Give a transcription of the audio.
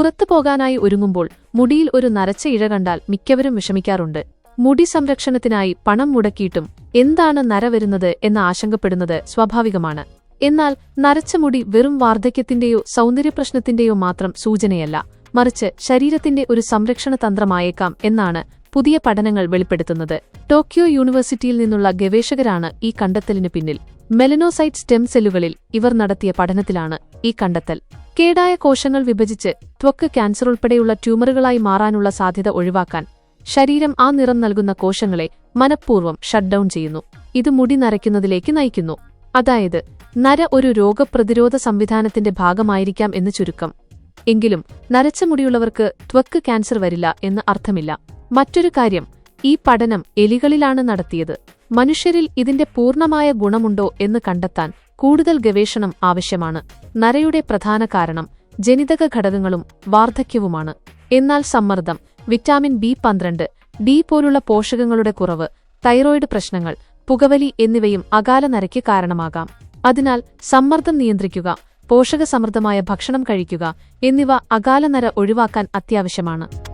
പുറത്തു പോകാനായി ഒരുങ്ങുമ്പോൾ മുടിയിൽ ഒരു നരച്ച ഇഴ കണ്ടാൽ മിക്കവരും വിഷമിക്കാറുണ്ട്. മുടി സംരക്ഷണത്തിനായി പണം മുടക്കിയിട്ടും എന്താണ് നര വരുന്നത് എന്ന് ആശങ്കപ്പെടുന്നത് സ്വാഭാവികമാണ്. എന്നാൽ നരച്ച മുടി വെറും വാർദ്ധക്യത്തിന്റെയോ സൗന്ദര്യപ്രശ്നത്തിന്റെയോ മാത്രം സൂചനയല്ല മറിച്ച് ശരീരത്തിന്റെ ഒരു സംരക്ഷണ തന്ത്രമായേക്കാം എന്നാണ് പുതിയ പഠനങ്ങൾ വെളിപ്പെടുത്തുന്നത്. ടോക്കിയോ യൂണിവേഴ്സിറ്റിയിൽ നിന്നുള്ള ഗവേഷകരാണ് ഈ കണ്ടെത്തലിന് പിന്നിൽ. മെലനോസൈറ്റ് സ്റ്റെം സെല്ലുകളിൽ ഇവർ നടത്തിയ പഠനത്തിലാണ് ഈ കണ്ടെത്തൽ. കേടായ കോശങ്ങൾ വിഭജിച്ച് ത്വക്ക് ക്യാൻസർ ഉൾപ്പെടെയുള്ള ട്യൂമറുകളായി മാറാനുള്ള സാധ്യത ഒഴിവാക്കാൻ ശരീരം ആ നിറം നൽകുന്ന കോശങ്ങളെ മനഃപൂർവം ഷട്ട് ഡൌൺ ചെയ്യുന്നു. ഇത് മുടി നരയ്ക്കുന്നതിലേക്ക് നയിക്കുന്നു. അതായത് നര ഒരു രോഗപ്രതിരോധ സംവിധാനത്തിന്റെ ഭാഗമായിരിക്കാം എന്ന് ചുരുക്കം. എങ്കിലും നരച്ച മുടിയുള്ളവർക്ക് ത്വക്ക് ക്യാൻസർ വരില്ല എന്ന് അർത്ഥമില്ല. മറ്റൊരു കാര്യം ഈ പഠനം എലികളിലാണ് നടത്തിയത്. മനുഷ്യരിൽ ഇതിന്റെ പൂർണമായ ഗുണമുണ്ടോ എന്ന് കണ്ടെത്താൻ കൂടുതൽ ഗവേഷണം ആവശ്യമാണ്. നരയുടെ പ്രധാന കാരണം ജനിതക ഘടകങ്ങളും വാർദ്ധക്യവുമാണ്. എന്നാൽ സമ്മർദ്ദം വിറ്റാമിൻ ബി പന്ത്രണ്ട് ഡി പോലുള്ള പോഷകങ്ങളുടെ കുറവ് തൈറോയിഡ് പ്രശ്നങ്ങൾ പുകവലി എന്നിവയും അകാല നരയ്ക്ക് കാരണമാകാം. അതിനാൽ സമ്മർദ്ദം നിയന്ത്രിക്കുക പോഷകസമൃദ്ധമായ ഭക്ഷണം കഴിക്കുക എന്നിവ അകാല നര ഒഴിവാക്കാൻ അത്യാവശ്യമാണ്.